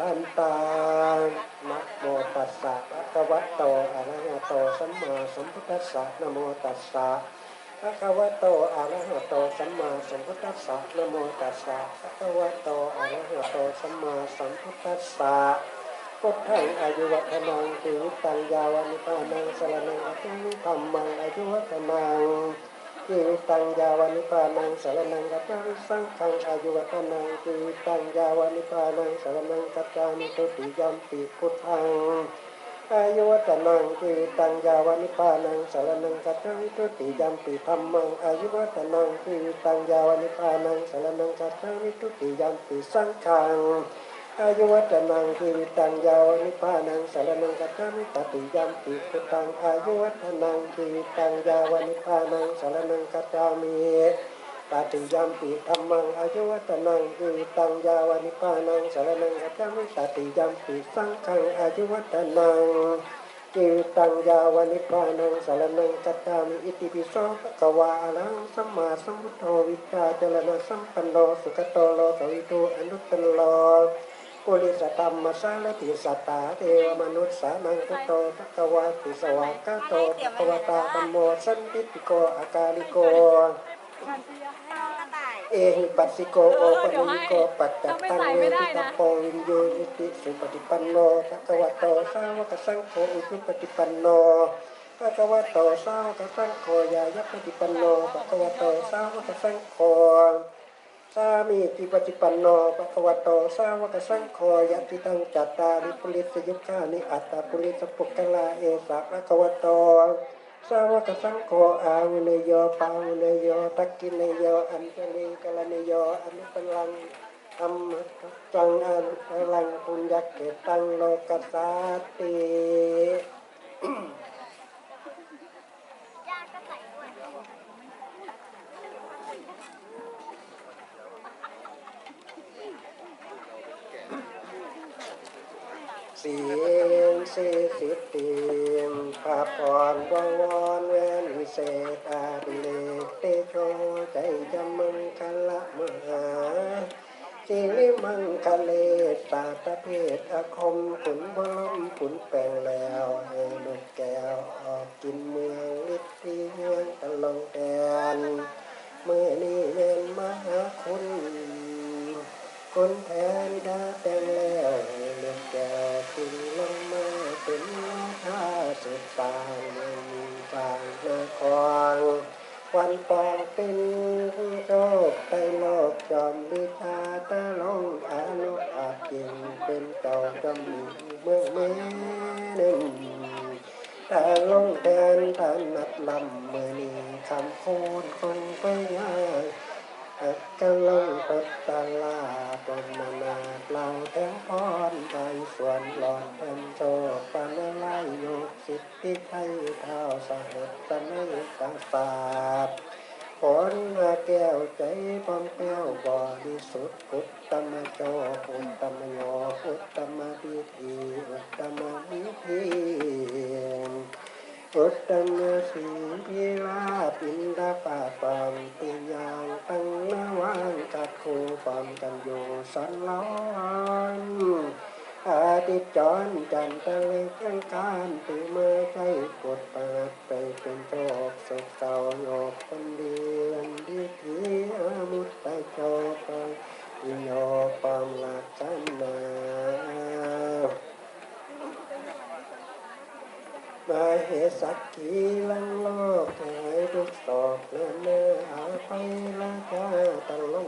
ทันตานะโมตัสสะภะคะวะโตอะระหะโตสัมมาสัมพุทธัสสะนะโมตัสสะภะคะวะโตอะระหะโตสัมมาสัมพุทธัสสะนะโมตัสสะภะคะวะโตอะระหะโตสัมมาสัมพุทธัสสะพุทธังอายุวัฒนังชีวิตังยาวันิพานังสรนังอตุธรรมังอายุวัฒนัง ชีวิตังยาวานิพานังสารนังกัจจามิสังฆังอายุวัฒนังชีวิตังยาวานิพานังสารนังกัจจามิตุติยัมปิพุทธังอายุวัฒนังชีวิตังยาวานิพานังสารนังกัจจามิตุติยัมปิธรรมังอายุวัฒนังชีวิตังยาวานิพานังสารนังกัจจามิตุติยัมปิสังฆัง อายุวัฒนังชีวิตังยาวนิพานังสารนังกัจจามิตติยัมปิพุทธังอายุวัฒนังชีวิตังยาวนิพานังสารนังกัจจามิตติยัมปิธรรมังอายุวัฒนังชีวิตังยาวนิพานังสารนังกัจจามิตติยัมปิสังฆังอายุวัฒนังชีวิตังยาวนิพานังสารนังกัจจามิอิติปิโสภะคะวาอลังสัมมาสัมพุทโธวิชชาจรณะสัมปันโนสุขโตโลกวิทูอนุตตโล ปุริสธรรมสารติสัตตาเทวมนุษย์สานังคุโตภะควะติสวากาโตภะควตาธัมโมสันติติโกอากาลิโกเอหิปัสสิโกโอปะนิโกปัจจัตตังเวทิตาโพวินโยนิติสุปฏิปันโนภะควะโตสาวกสังโฆอุชุปฏิปันโนภะควะโตสาวกสังโฆยายะปฏิปันโนภคะวะโตสาวกสังโฆ สามีจิปฏิปันโนภะคะวะโตสาวกสังโฆยะติตังจัตตาริปุริสยุคานิอัตตาปุริสปุกกลาเอสะภะคะวะโตสาวกสังโฆอาวุเนโยปาวุเนโยทักกินเนโยอัญชลีกลเนโยอนุปลังธรรมจังอันุปลังปุญญเกตังโลกัสสาติ สียงเสสิติมภาพรวงวอนเวนวิเศษอาดิเลกเตโชใจจมังคละมหาสิริมังคะเลตาตะเพศอาคมขุนบลมขุนแปลงแล้วให้ลูกแก้วออกกินเมืองฤทธิ์เมืองตะลงแดนเมื่อนี้เม่นมหาคุณคนแทนดาแต่งแล้ว วันปองเป็นโรคไปโลกจอมวิชาตะลงอนุอาจยิงเป็นเจ้าจอมเมืองแม่นึ่งแต่ลงแทนทานนัดลำเมื่อนี้คำพูดคงไปยาก กำลังปัตตาลาปนนานาเราแทงพรไปส่วนหลอนเพิ่นโชคปานไลโยกสิทธิไทยเท้าสหัสตะไนกาศาสตร์ผลมาแก้วใจปอมแก้วบริสุทธิ์พุทธมโจพุทธมโยพุทธมพิธีพุทธมวิธีอุตตมสีพิลาปินดาปาปามปิยา กัดคูปอมกันอยู่สันล้อนอาทิตย์จรจันทร์เล็กอังการตีมือใจกดเปาดไปเป็นโชคสุขเก่าโยกคนเดียนดีทีอามุตตะโชคโยปอมหลักจันนามาเหสักขีลังโลกหายทุกศอกและเมื่ออาไปละจ้าตลง